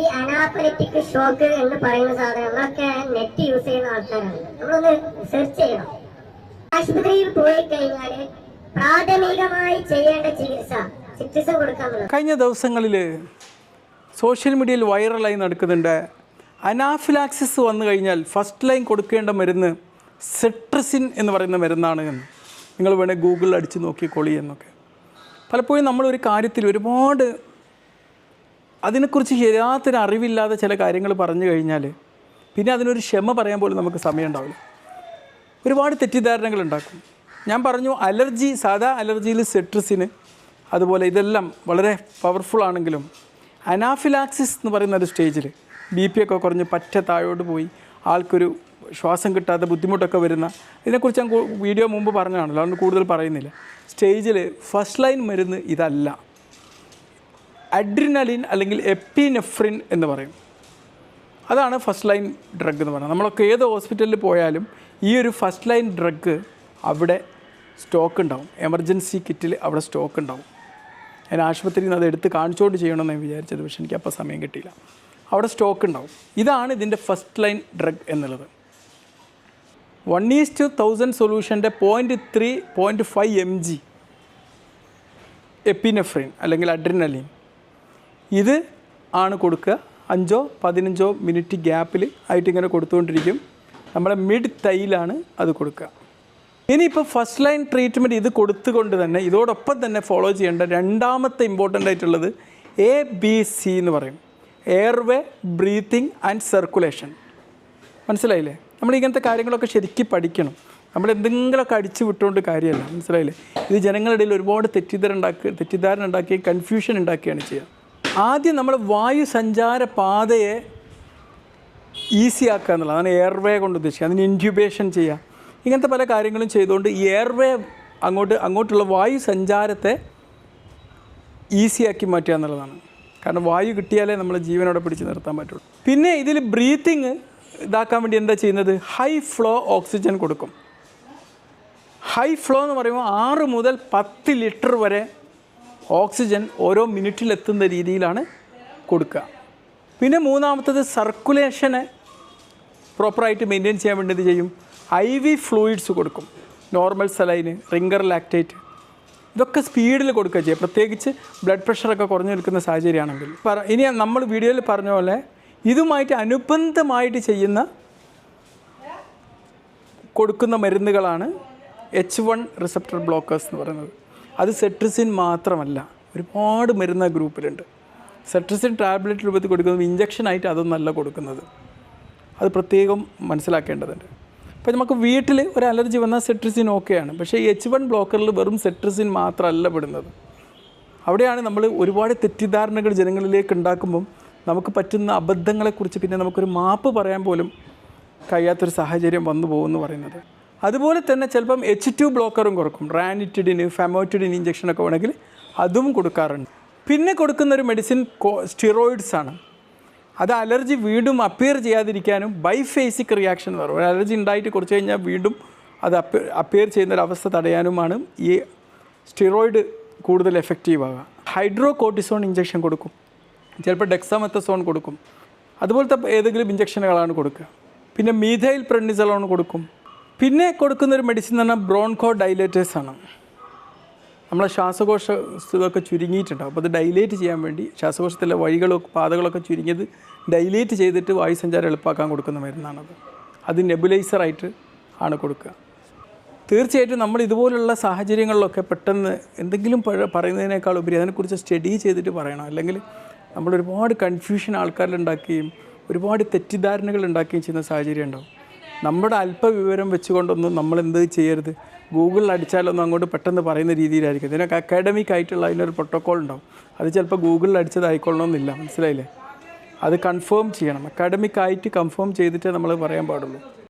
ഈ അനാപ്പലറ്റിക് ഷോക്ക് എന്ന് പറയുന്ന സാധനം നമ്മളൊക്കെ നെറ്റ് യൂസ് ചെയ്യുന്ന ആൾക്കാരാണ്. നമ്മളൊന്ന് സെർച്ച് ചെയ്യണം. ആശുപത്രിയിൽ പോയി കഴിഞ്ഞാൽ പ്രാഥമികമായി ചെയ്യേണ്ട ചികിത്സ ചികിത്സ കൊടുക്കാൻ കഴിഞ്ഞ ദിവസങ്ങളിൽ സോഷ്യൽ മീഡിയയിൽ വൈറലായി നടക്കുന്നുണ്ട്. അനാഫിലാക്സിസ് വന്നു കഴിഞ്ഞാൽ ഫസ്റ്റ് ലൈൻ കൊടുക്കേണ്ട മരുന്ന് സെട്രസിൻ എന്ന് പറയുന്ന മരുന്നാണ്. എന്ന് നിങ്ങൾ വേണേൽ ഗൂഗിളിൽ അടിച്ച് നോക്കിക്കോളി എന്നൊക്കെ. പലപ്പോഴും നമ്മളൊരു കാര്യത്തിൽ ഒരുപാട് അതിനെക്കുറിച്ച് ശരിയാത്തൊരു അറിവില്ലാതെ ചില കാര്യങ്ങൾ പറഞ്ഞു കഴിഞ്ഞാൽ പിന്നെ അതിനൊരു ക്ഷമ പറയാൻ പോലും നമുക്ക് സമയം ഉണ്ടാവില്ല. ഒരുപാട് തെറ്റിദ്ധാരണകൾ ഉണ്ടാക്കും. ഞാൻ പറഞ്ഞു അലർജി സാധാ അലർജിയിൽ സെട്രസിന് അതുപോലെ ഇതെല്ലാം വളരെ പവർഫുൾ ആണെങ്കിലും അനാഫിലാക്സിസ് എന്ന് പറയുന്ന ഒരു സ്റ്റേജിൽ ബി പി ഒക്കെ കുറഞ്ഞ് പറ്റ താഴോട്ട് പോയി ആൾക്കൊരു ശ്വാസം കിട്ടാത്ത ബുദ്ധിമുട്ടൊക്കെ വരുന്ന ഇതിനെക്കുറിച്ച് ഞാൻ വീഡിയോ മുമ്പ് പറഞ്ഞതാണല്ലോ അതുകൊണ്ട് കൂടുതൽ പറയുന്നില്ല. സ്റ്റേജിൽ ഫസ്റ്റ് ലൈൻ മരുന്ന് ഇതല്ല. അഡ്രിനലിൻ അല്ലെങ്കിൽ എപ്പിനെഫ്രിൻ എന്ന് പറയും. അതാണ് ഫസ്റ്റ് ലൈൻ ഡ്രഗ് എന്ന് പറയുന്നത് നമ്മളൊക്കെ ഏത് ഹോസ്പിറ്റലിൽ പോയാലും ഈ ഒരു ഫസ്റ്റ് ലൈൻ ഡ്രഗ് അവിടെ സ്റ്റോക്ക് ഉണ്ടാവും. എമർജൻസി കിറ്റിൽ അവിടെ സ്റ്റോക്ക് ഉണ്ടാവും. ഞാൻ ആശുപത്രിയിൽ നിന്ന് അത് എടുത്ത് കാണിച്ചുകൊണ്ട് ചെയ്യണമെന്ന് ഞാൻ വിചാരിച്ചത് പക്ഷേ എനിക്ക് അപ്പോൾ സമയം കിട്ടിയില്ല. അവിടെ സ്റ്റോക്ക് ഉണ്ടാവും. ഇതാണ് ഇതിന്റെ ഫസ്റ്റ് ലൈൻ ഡ്രഗ് എന്നുള്ളത്. One is to thousand സൊല്യൂഷന്റെ point three point five M G epinephrine അല്ലെങ്കിൽ അഡ്രിനലിൻ ഇത് ആണ് കൊടുക്കുക. അഞ്ചോ പതിനഞ്ചോ മിനിറ്റ് ഗ്യാപ്പിൽ ആയിട്ട് ഇങ്ങനെ കൊടുത്തുകൊണ്ടിരിക്കും. നമ്മളെ മിഡ് തൈയിലാണ് അത് കൊടുക്കുക. ഇനിയിപ്പോൾ ഫസ്റ്റ് ലൈൻ ട്രീറ്റ്മെന്റ് ഇത് കൊടുത്തുകൊണ്ട് തന്നെ ഇതോടൊപ്പം തന്നെ ഫോളോ ചെയ്യേണ്ട രണ്ടാമത്തെ ഇമ്പോർട്ടന്റ് ആയിട്ടുള്ളത് എ ബി സി എന്ന് പറയും. എയർവേ ബ്രീത്തിങ് ആൻഡ് സർക്കുലേഷൻ മനസ്സിലായില്ലേ? നമ്മൾ ഇങ്ങനത്തെ കാര്യങ്ങളൊക്കെ ശരിക്കും പഠിക്കണം. നമ്മൾ എന്തെങ്കിലുമൊക്കെ അടിച്ചു വിട്ടുകൊണ്ട് കാര്യമല്ല. മനസ്സിലായില്ലേ? ഇത് ജനങ്ങളുടെ ഇടയിൽ ഒരുപാട് തെറ്റിദ്ധാരണ ഉണ്ടാക്കി തെറ്റിദ്ധാരണ ഉണ്ടാക്കി കൺഫ്യൂഷൻ ഉണ്ടാക്കുകയാണ് ചെയ്യുക. ആദ്യം നമ്മൾ വായു സഞ്ചാര പാതയെ ഈസി ആക്കുക എന്നുള്ളതാണ്. എയർവേ കൊണ്ട് ഉദ്ദേശിക്കുക. അതിന് ഇൻക്യുബേഷൻ ചെയ്യുക. ഇങ്ങനത്തെ പല കാര്യങ്ങളും ചെയ്തുകൊണ്ട് ഈ എയർവേ അങ്ങോട്ട് അങ്ങോട്ടുള്ള വായു സഞ്ചാരത്തെ ഈസിയാക്കി മാറ്റുക എന്നുള്ളതാണ്. കാരണം വായു കിട്ടിയാലേ നമ്മൾ ജീവനോടെ പിടിച്ച് നിർത്താൻ പറ്റുള്ളൂ. പിന്നെ ഇതിൽ ബ്രീത്തിങ് ഇതാക്കാൻ വേണ്ടി എന്താ ചെയ്യുന്നത്? ഹൈ ഫ്ലോ ഓക്സിജൻ കൊടുക്കും. ഹൈ ഫ്ലോ എന്ന് പറയുമ്പോൾ ആറ് മുതൽ പത്ത് ലിറ്റർ വരെ ഓക്സിജൻ ഓരോ മിനിറ്റിൽ എത്തുന്ന രീതിയിലാണ് കൊടുക്കുക. പിന്നെ മൂന്നാമത്തത് സർക്കുലേഷനെ പ്രോപ്പറായിട്ട് മെയിന്റെയിൻ ചെയ്യാൻ വേണ്ടി എന്ത് ചെയ്യും? ഐ വി ഫ്ലൂയിഡ്സ് കൊടുക്കും. നോർമൽ സലൈന് റിംഗർ ലാക്റ്റേറ്റ് ഇതൊക്കെ സ്പീഡിൽ കൊടുക്കുക ചെയ്യുക പ്രത്യേകിച്ച് ബ്ലഡ് പ്രഷറൊക്കെ കുറഞ്ഞു നിൽക്കുന്ന സാഹചര്യമാണെങ്കിൽ. പറ ഇനി നമ്മൾ വീഡിയോയിൽ പറഞ്ഞ പോലെ ഇതുമായിട്ട് അനുബന്ധമായിട്ട് ചെയ്യുന്ന കൊടുക്കുന്ന മരുന്നുകളാണ് എച്ച് വൺ റിസപ്റ്റർ ബ്ലോക്കേഴ്സ് എന്ന് പറയുന്നത്. അത് സെട്രിസിൻ മാത്രമല്ല ഒരുപാട് മരുന്ന് ഗ്രൂപ്പിലുണ്ട്. സെട്രിസിൻ ടാബ്ലറ്റ് രൂപത്തിൽ കൊടുക്കുന്നത് ഇഞ്ചക്ഷനായിട്ട് അതൊന്നല്ല കൊടുക്കുന്നത്. അത് പ്രത്യേകം മനസ്സിലാക്കേണ്ടതുണ്ട്. അപ്പോൾ നമുക്ക് വീട്ടിൽ ഒരു അലർജി വന്നാൽ സെട്രിസിൻ ഓക്കെയാണ് പക്ഷേ എച്ച് വൺ ബ്ലോക്കറിൽ വെറും സെട്രിസിൻ മാത്രമല്ല പെടുന്നത്. അവിടെയാണ് നമ്മൾ ഒരുപാട് തെറ്റിദ്ധാരണകൾ ജനങ്ങളിലേക്ക് ഉണ്ടാക്കുമ്പം നമുക്ക് പറ്റുന്ന അബദ്ധങ്ങളെക്കുറിച്ച് പിന്നെ നമുക്കൊരു മാപ്പ് പറയാൻ പോലും കഴിയാത്തൊരു സാഹചര്യം വന്നു പോകുമെന്ന് പറയുന്നത്. അതുപോലെ തന്നെ ചിലപ്പം എച്ച് ടു ബ്ലോക്കറും കൊടുക്കും. റാനിറ്റിഡിന് ഫെമോറ്റിഡിന് ഇഞ്ചക്ഷനൊക്കെ വേണമെങ്കിൽ അതും കൊടുക്കാറുണ്ട്. പിന്നെ കൊടുക്കുന്ന ഒരു മെഡിസിൻ സ്റ്റിറോയിഡ്സ് ആണ്. അത് അലർജി വീണ്ടും അപ്പിയർ ചെയ്യാതിരിക്കാനും ബൈഫേസിക് റിയാക്ഷൻ എന്ന് പറയും. അലർജി ഉണ്ടായിട്ട് കുറച്ച് കഴിഞ്ഞാൽ വീണ്ടും അത് അപ്പിയർ ചെയ്യുന്ന ഒരു അവസ്ഥ തടയാനുമാണ് ഈ സ്റ്റിറോയിഡ് കൂടുതൽ എഫക്റ്റീവ് ആകുക ഹൈഡ്രോ കോർട്ടിസോൺ ഇഞ്ചക്ഷൻ കൊടുക്കും. ചിലപ്പോൾ ഡെക്സാമെത്തസോൺ കൊടുക്കും. അതുപോലത്തെ ഏതെങ്കിലും ഇഞ്ചക്ഷനുകളാണ് കൊടുക്കുക. പിന്നെ മീഥൈൽ പ്രെഡ്നിസലോൺ കൊടുക്കും. പിന്നെ കൊടുക്കുന്ന ഒരു മെഡിസിൻ എന്ന് പറഞ്ഞാൽ ബ്രോൺകോ ഡൈലേറ്റേഴ്സ് ആണ്. നമ്മളെ ശ്വാസകോശ ഇതൊക്കെ ചുരുങ്ങിയിട്ടുണ്ടാവും അപ്പോൾ അത് ഡൈലേറ്റ് ചെയ്യാൻ വേണ്ടി ശ്വാസകോശത്തിലെ വഴികളൊക്കെ പാതകളൊക്കെ ചുരുങ്ങിയത് ഡൈലേറ്റ് ചെയ്തിട്ട് വായു സഞ്ചാരം എളുപ്പാക്കാൻ കൊടുക്കുന്ന മരുന്നാണത്. അത് നെബുലൈസറായിട്ട് ആണ് കൊടുക്കുക. തീർച്ചയായിട്ടും നമ്മൾ ഇതുപോലുള്ള സാഹചര്യങ്ങളിലൊക്കെ പെട്ടെന്ന് എന്തെങ്കിലും പറയുന്നതിനേക്കാൾ ഉപരി അതിനെക്കുറിച്ച് സ്റ്റഡി ചെയ്തിട്ട് പറയണം. അല്ലെങ്കിൽ നമ്മൾ ഒരുപാട് കൺഫ്യൂഷൻ ആൾക്കാരിൽ ഉണ്ടാക്കുകയും ഒരുപാട് തെറ്റിദ്ധാരണകൾ ഉണ്ടാക്കുകയും ചെയ്യുന്ന സാഹചര്യം ഉണ്ടാവും. നമ്മുടെ അല്പവിവരം വെച്ചുകൊണ്ടൊന്നും നമ്മൾ എന്ത് ചെയ്യരുത്? ഗൂഗിളിൽ അടിച്ചാലൊന്നും അങ്ങോട്ട് പെട്ടെന്ന് പറയുന്ന രീതിയിലായിരിക്കും. ഇതിനൊക്കെ അക്കാഡമിക് ആയിട്ടുള്ള അതിനൊരു പ്രോട്ടോക്കോൾ ഉണ്ടാവും. അത് ചിലപ്പോൾ ഗൂഗിളിൽ അടിച്ചതായിക്കൊള്ളണമെന്നില്ല മനസ്സിലായില്ലേ? അത് കൺഫേം ചെയ്യണം. അക്കാഡമിക് ആയിട്ട് കൺഫേം ചെയ്തിട്ടേ നമ്മൾ പറയാൻ പാടുള്ളൂ.